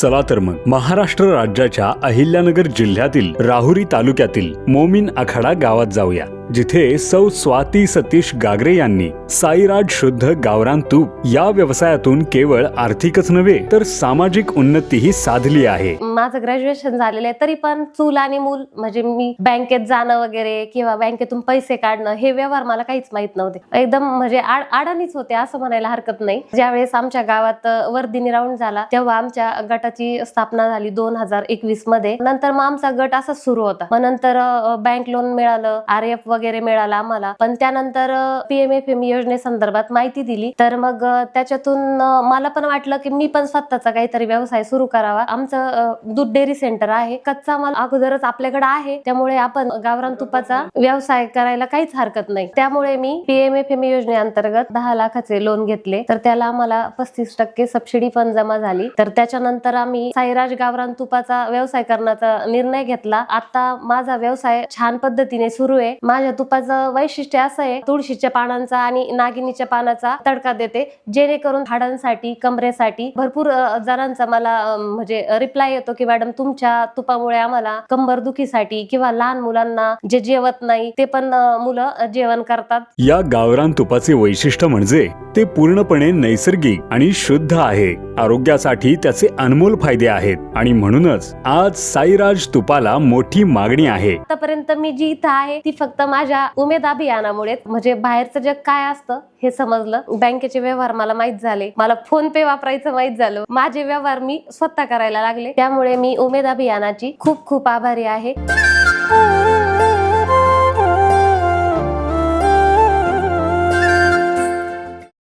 चला तर मग महाराष्ट्र राज्याच्या अहिल्यानगर जिल्ह्यातील राहुरी तालुक्यातील मोमीन आखाडा गावात जाऊया. जिथे सौ स्वाती सतीश गागरे यांनी साईराज शुद्ध गावरान तूप या व्यवसायातून केवळ आर्थिकच नव्हे तर सामाजिक उन्नतीही साधली आहे. माझं ग्रॅज्युएशन झालेलं आहे तरी पण चूल आणि मूल म्हणजे मी बँकेत जाणं वगैरे किंवा बँकेतून पैसे काढणं हे व्यवहार मला काहीच माहीत नव्हते. एकदम म्हणजे आड- अडाणीच होते असं म्हणायला हरकत नाही. ज्यावेळेस आमच्या गावात अ, वर्धिनी राऊंड झाला तेव्हा आमच्या गटाची स्थापना झाली दोन हजार एकवीसमध्ये. नंतर मग आमचा गट असा सुरू होता. मग नंतर बँक लोन मिळालं आर एफ वगैरे मिळाला आम्हाला. पण त्यानंतर पीएमएफएम योजनेसंदर्भात माहिती दिली. तर मग त्याच्यातून मला पण वाटलं की मी पण स्वतःचा काहीतरी व्यवसाय सुरू करावा. आमचं दूध डेअरी सेंटर आहे. कच्चा माल अगोदरच आपल्याकडे आहे. त्यामुळे आपण गावरान तुपाचा व्यवसाय करायला काहीच हरकत नाही. त्यामुळे मी पीएमएफएम योजनेअंतर्गत दहा लाखाचे लोन घेतले. तर त्याला आम्हाला पस्तीस टक्के सबसिडी पण जमा झाली. तर त्याच्यानंतर आम्ही साईराज गावरान तुपाचा व्यवसाय करण्याचा निर्णय घेतला. आता माझा व्यवसाय छान पद्धतीने सुरू आहे. माझ्या तुपाचं वैशिष्ट्य असं आहे तुळशीच्या पानांचा आणि नागिनीच्या पानाचा तडका देते. जेणेकरून हाडांसाठी कमरेसाठी भरपूर जणांचा मला म्हणजे रिप्लाय येतो की मॅडम तुमच्या तुपामुळे आम्हाला कंबर दुखीसाठी किंवा लहान मुलांना जे जेवत नाही ते पण मुलं जेवण करतात. या गावरान तुपाचे वैशिष्ट्य म्हणजे ते पूर्णपणे नैसर्गिक आणि शुद्ध आहे. आरोग्यासाठी त्याचे अनमोल फायदे आहेत. आणि म्हणूनच आज साईराज तुपाला मोठी मागणी आहे. आतापर्यंत मी जी इथं आहे ती फक्त माझ्या उमेद अभियानामुळे म्हणजे बाहेरचं जग काय असतं हे समजलं. बँकेचे व्यवहार मला माहीत झाले. मला फोन पे वापरायचं माहीत झालं. माझे व्यवहार मी स्वतः करायला लागले. त्यामुळे मी उमेद अभियानाची खूप खूप आभारी आहे.